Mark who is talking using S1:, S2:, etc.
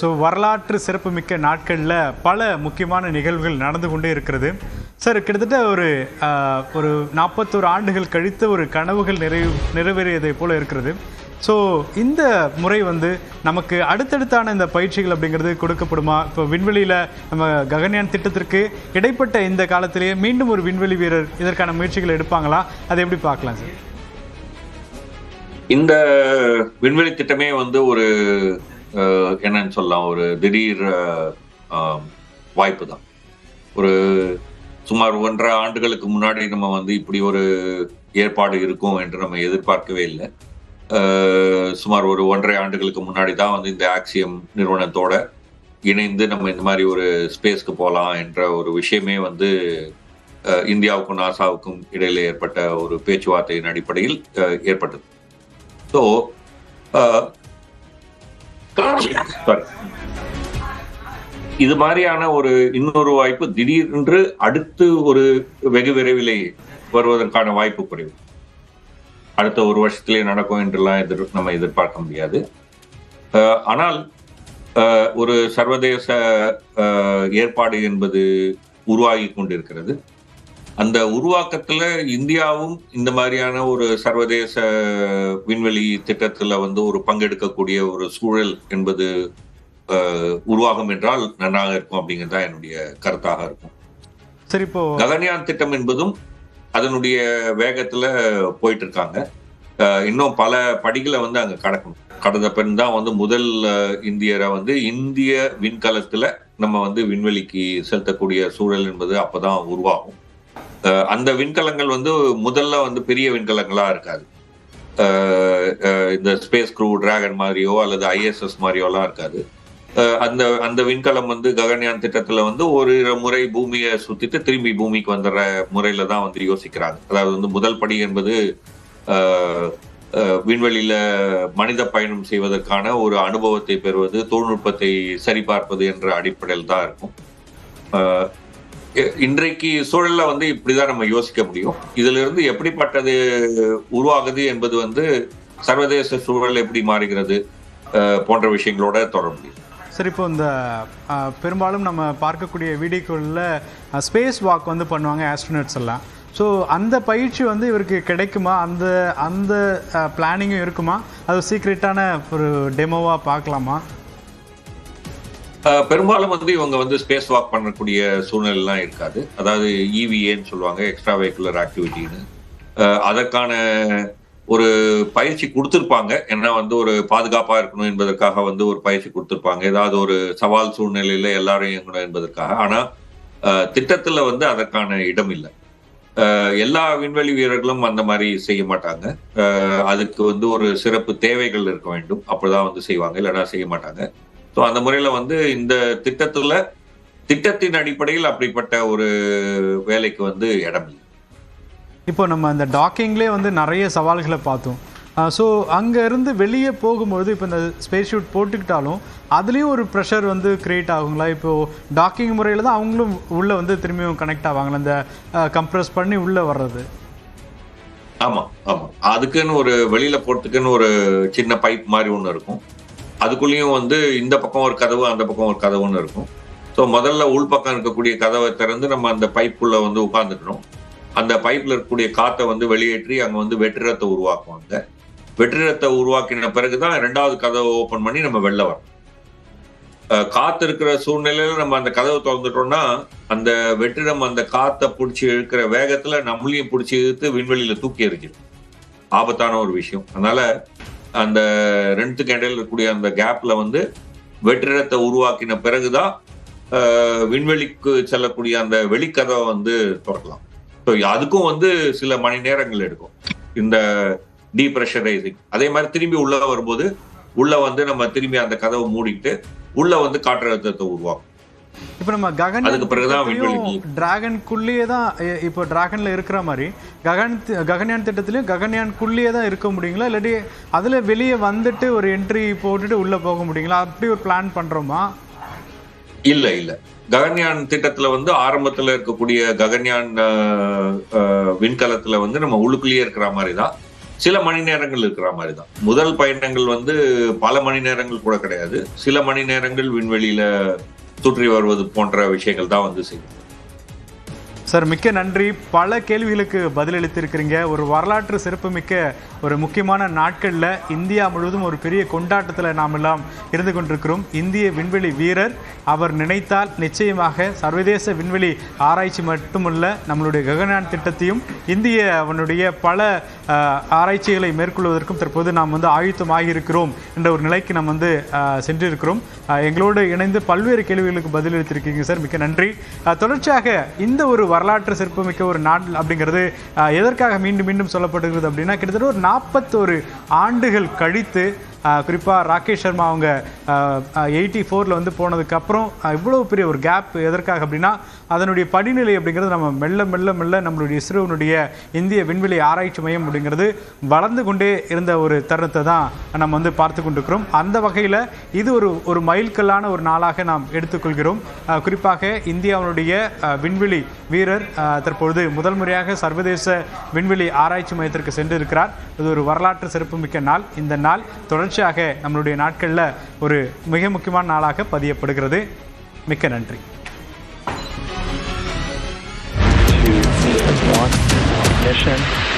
S1: So வரலாற்று சிறப்புமிக்க நாட்களில் பல முக்கியமான நிகழ்வுகள் நடந்து கொண்டே இருக்கிறது. சார் கிட்டத்தட்ட ஒரு ஒரு நாற்பத்தோரு ஆண்டுகள் கழித்து ஒரு கனவுகள் நிறைவு நிறைவேறியதை போல இருக்கிறது. ஸோ இந்த முறை வந்து நமக்கு அடுத்தடுத்தான இந்த பயிற்சிகள் அப்படிங்கிறது கொடுக்கப்படுமா? இப்போ விண்வெளியில் நம்ம ககன்யான் திட்டத்திற்கு இடைப்பட்ட இந்த காலத்திலேயே மீண்டும் ஒரு விண்வெளி வீரர் இதற்கான முயற்சிகள் எடுப்பாங்களா? அதை எப்படி பார்க்கலாம் சார்
S2: இந்த விண்வெளி திட்டமே வந்து ஒரு என்னன்னு சொல்லலாம் ஒரு திடீர் வாய்ப்பு தான் ஒரு சுமார் ஒன்றரை ஆண்டுகளுக்கு முன்னாடி நம்ம வந்து இப்படி ஒரு ஏற்பாடு இருக்கும் என்று நம்ம எதிர்பார்க்கவே இல்லை. சுமார் ஒரு ஒன்றரை ஆண்டுகளுக்கு முன்னாடி தான் வந்து இந்த ஆக்சியம் நிறுவனத்தோட இணைந்து நம்ம இந்த மாதிரி ஒரு ஸ்பேஸ்க்கு போகலாம் என்ற ஒரு விஷயமே வந்து இந்தியாவுக்கும் நாசாவுக்கும் இடையில ஏற்பட்ட ஒரு பேச்சுவார்த்தையின் அடிப்படையில் ஏற்பட்டது. ஸோ இது மாதிரியான ஒரு இன்னொரு வாய்ப்பு திடீரென்று அடுத்து ஒரு வெகு விரைவிலே வருவதற்கான வாய்ப்பு குறைவு. அடுத்த ஒரு வருஷத்திலே நடக்கும் என்றெல்லாம் எதிர் நம்ம எதிர்பார்க்க முடியாது. ஆனால் ஒரு சர்வதேச ஏற்பாடு என்பது உருவாகி கொண்டிருக்கிறது. அந்த உருவாக்கத்துல இந்தியாவும் இந்த மாதிரியான ஒரு சர்வதேச விண்வெளி திட்டத்துல வந்து ஒரு பங்கெடுக்கக்கூடிய ஒரு சூழல் என்பது உருவாகும் என்றால் நன்றாக இருக்கும் அப்படிங்கிறது தான் என்னுடைய கருத்தாக இருக்கும்.
S1: சரி இப்போ
S2: ககன்யான் திட்டம் என்பதும் அதனுடைய வேகத்துல போயிட்டு இருக்காங்க இன்னும் பல படிகளை வந்து அங்க கடக்கணும். கடந்த பின் தான் வந்து முதல் இந்தியரை வந்து இந்திய விண்கலத்துல நம்ம வந்து விண்வெளிக்கு செலுத்தக்கூடிய சூழல் என்பது அப்பதான் உருவாகும். அந்த விண்கலங்கள் வந்து முதல்ல வந்து பெரிய விண்கலங்களா இருக்காது. இந்த ஸ்பேஸ் க்ரூ டிராகன் மாதிரியோ அல்லது ஐஎஸ்எஸ் மாதிரியோலாம் இருக்காது. அந்த அந்த விண்கலம் வந்து ககன்யான் திட்டத்துல வந்து ஒரு முறை பூமியை சுத்திட்டு திரும்பி பூமிக்கு வந்துடுற முறையில தான் வந்து யோசிக்கிறாங்க. அதாவது வந்து முதல் படி என்பது விண்வெளியில மனித பயணம் செய்வதற்கான ஒரு அனுபவத்தை பெறுவது தொழில்நுட்பத்தை சரிபார்ப்பது என்ற அடிப்படையில் தான் இருக்கும். இன்றைக்கு சூழல்ல வந்து இப்படிதான் நம்ம யோசிக்க முடியும். இதுல இருந்து எப்படிப்பட்டது உருவாகுது என்பது வந்து சர்வதேச சூழல் எப்படி மாறுகிறது போன்ற விஷயங்களோட தொடர முடியும்.
S1: சரி இப்போ இந்த பெரும்பாலும் நம்ம பார்க்கக்கூடிய வீடியோக்களில் ஸ்பேஸ் வாக் வந்து பண்ணுவாங்க ஆஸ்ட்ரோனட்ஸ் எல்லாம். ஸோ அந்த பயிற்சி வந்து இவருக்கு கிடைக்குமா? அந்த அந்த பிளானிங்கும் இருக்குமா? அது சீக்ரெட்டான ஒரு டெமோவாக பார்க்கலாமா?
S2: பெரும்பாலும் வந்து இவங்க வந்து ஸ்பேஸ் வாக் பண்ணக்கூடிய சூழ்நிலைலாம் இருக்காது. அதாவது இவிஏன்னு சொல்லுவாங்க எக்ஸ்ட்ரா வெஹிக்குலர் ஆக்டிவிட்டின்னு அதற்கான ஒரு பயிற்சி கொடுத்துருப்பாங்க. ஏன்னா வந்து ஒரு பாதுகாப்பாக இருக்கணும் என்பதற்காக வந்து ஒரு பயிற்சி கொடுத்துருப்பாங்க. ஏதாவது ஒரு சவால் சூழ்நிலையில் எல்லாரும் இயங்கணும் என்பதற்காக. ஆனால் திட்டத்தில் வந்து அதற்கான இடம் இல்லை. எல்லா விண்வெளி வீரர்களும் அந்த மாதிரி செய்ய மாட்டாங்க. அதுக்கு வந்து ஒரு சிறப்பு தேவைகள் இருக்க வேண்டும். அப்படிதான் வந்து செய்வாங்க. இல்லைன்னா செய்ய மாட்டாங்க. ஸோ அந்த முறையில வந்து இந்த திட்டத்துல திட்டத்தின் அடிப்படையில் அப்படிப்பட்ட ஒரு வேலைக்கு வந்து இடம் இல்லை.
S1: இப்போ நம்ம அந்த டாக்கிங்லேயே வந்து நிறைய சவால்களை பார்த்தோம். ஸோ அங்கேருந்து வெளியே போகும்போது இப்போ இந்த ஸ்பேஸ் ஷூட் போட்டுக்கிட்டாலும் அதுலேயும் ஒரு ப்ரெஷர் வந்து கிரியேட் ஆகுங்களா? இப்போது டாக்கிங் முறையில் தான் அவங்களும் உள்ளே வந்து திரும்பியும் கனெக்ட் ஆவாங்களா? இந்த கம்ப்ரஸ் பண்ணி உள்ளே வர்றது.
S2: ஆமா ஆமா. அதுக்குன்னு ஒரு வெளியில போறதுக்குன்னு ஒரு சின்ன பைப் மாதிரி ஒண்ணு இருக்கும். அதுக்குள்ளேயும் வந்து இந்த பக்கம் ஒரு கதவு அந்த பக்கம் ஒரு கதவுன்னு இருக்கும். ஸோ முதல்ல உள்பக்கம் இருக்கக்கூடிய கதவை திறந்து நம்ம அந்த பைப்புள்ள வந்து உட்காந்துக்கணும் அந்த பைப்பில் இருக்கக்கூடிய காற்றை வந்து வெளியேற்றி அங்கே வந்து வெற்றிடத்தை உருவாக்குவாங்க. வெற்றிடத்தை உருவாக்கின பிறகு தான் ரெண்டாவது கதவை ஓப்பன் பண்ணி நம்ம வெளில வரோம் காற்று காத்து இருக்கிற சூழ்நிலையில நம்ம அந்த கதவை திறந்துட்டோம்னா அந்த வெற்றிடம் அந்த காற்றை பிடிச்சி இழுக்கிற வேகத்தில் நம்மளையும் பிடிச்சி இழுத்து விண்வெளியில் தூக்கி எறிஞ்சிடும். ஆபத்தான ஒரு விஷயம். அதனால அந்த ரெண்டுத்துக்கு இடையில் இருக்கக்கூடிய அந்த கேப்ல வந்து வெற்றிடத்தை உருவாக்கின பிறகுதான் விண்வெளிக்கு செல்லக்கூடிய அந்த வெளிக்கதவை வந்து திறக்கலாம். ஸோ அதுக்கும் வந்து சில மணி நேரங்கள் எடுக்கும். இந்த டீப்ரெஷரைசிங் அதே மாதிரி திரும்பி உள்ள வரும்போது உள்ள வந்து நம்ம திரும்பி அந்த கதவை மூடிட்டு உள்ள வந்து காற்றழுத்தத்தை உருவாக்கும்.
S1: இப்போ நம்ம ககன்
S2: அதுக்கு பிறகுதான்
S1: டிராகனுக்குள்ளேயே தான் இப்போ டிராகன்ல இருக்கிற மாதிரி ககன் ககன்யான் திட்டத்திலையும் ககன்யானுக்குள்ளேயே தான் இருக்க முடியுங்களா? இல்லாட்டி அதில் வெளியே வந்துட்டு ஒரு என்ட்ரி போட்டுட்டு உள்ளே போக முடியுங்களா? அப்படி ஒரு பிளான் பண்ணுறோமா
S2: இல்ல இல்ல. ககன்யான் திட்டத்துல வந்து ஆரம்பத்துல இருக்கக்கூடிய ககன்யான் விண்கலத்துல வந்து நம்ம உள்ளுக்குள்ளேயே இருக்கிற மாதிரி தான் சில மணி நேரங்கள் இருக்கிற மாதிரி தான் முதல் பயணங்கள் வந்து பல மணி நேரங்கள் கூட கிடையாது. சில மணி நேரங்கள் விண்வெளியில சுற்றி வருவது போன்ற விஷயங்கள் தான் வந்து செய்யும்.
S1: சார் மிக்க நன்றி. பல கேள்விகளுக்கு பதிலளித்திருக்கிறீங்க. ஒரு வரலாற்று சிறப்புமிக்க ஒரு முக்கியமான நாட்களில் இந்தியா முழுவதும் ஒரு பெரிய கொண்டாட்டத்தில் நாம் எல்லாம் இருந்து கொண்டிருக்கிறோம். இந்திய விண்வெளி வீரர் அவர் நினைத்தால் நிச்சயமாக சர்வதேச விண்வெளி ஆராய்ச்சி மட்டுமல்ல நம்மளுடைய ககனான் திட்டத்தையும் இந்திய அவனுடைய பல ஆராய்ச்சிகளை மேற்கொள்வதற்கும் தற்போது நாம் வந்து ஆயுத்தமாகி இருக்கிறோம் என்ற ஒரு நிலைக்கு நாம் வந்து சென்றிருக்கிறோம். எங்களோடு இணைந்து பல்வேறு கேள்விகளுக்கு பதிலளித்திருக்கீங்க சார். மிக்க நன்றி. தொடர்ச்சியாக இந்த ஒரு வரலாற்று சிறப்புமிக்க ஒரு நாள் அப்படிங்கிறது எதற்காக மீண்டும் மீண்டும் சொல்லப்படுகிறது அப்படின்னா கிட்டத்தட்ட ஒரு நாற்பத்தோரு ஆண்டுகள் கழித்து குறிப்பாக ராகேஷ் சர்மா அவங்க எயிட்டி ஃபோரில் வந்து போனதுக்கப்புறம் இவ்வளோ பெரிய ஒரு கேப் எதற்காக அப்படின்னா அதனுடைய படிநிலை அப்படிங்கிறது நம்ம மெல்ல மெல்ல மெல்ல நம்மளுடைய இஸ்ரோனுடைய இந்திய விண்வெளி ஆராய்ச்சி மையம் அப்படிங்கிறது வளர்ந்து கொண்டே இருந்த ஒரு தருணத்தை தான் நம்ம வந்து பார்த்து கொண்டிருக்கிறோம். அந்த வகையில் இது ஒரு ஒரு மைல்கல்லான ஒரு நாளாக நாம் எடுத்துக்கொள்கிறோம். குறிப்பாக இந்தியாவினுடைய விண்வெளி வீரர் தற்பொழுது முதல் முறையாக சர்வதேச விண்வெளி ஆராய்ச்சி மையத்திற்கு சென்றிருக்கிறார். இது ஒரு வரலாற்று சிறப்புமிக்க நாள். இந்த நாள் தொடர்ச்சி தொடர்ச்சியாக நம்மளுடைய நாட்களில் ஒரு மிக முக்கியமான நாளாக பதியப்படுகிறது. மிக்க நன்றி.
S3: Mission.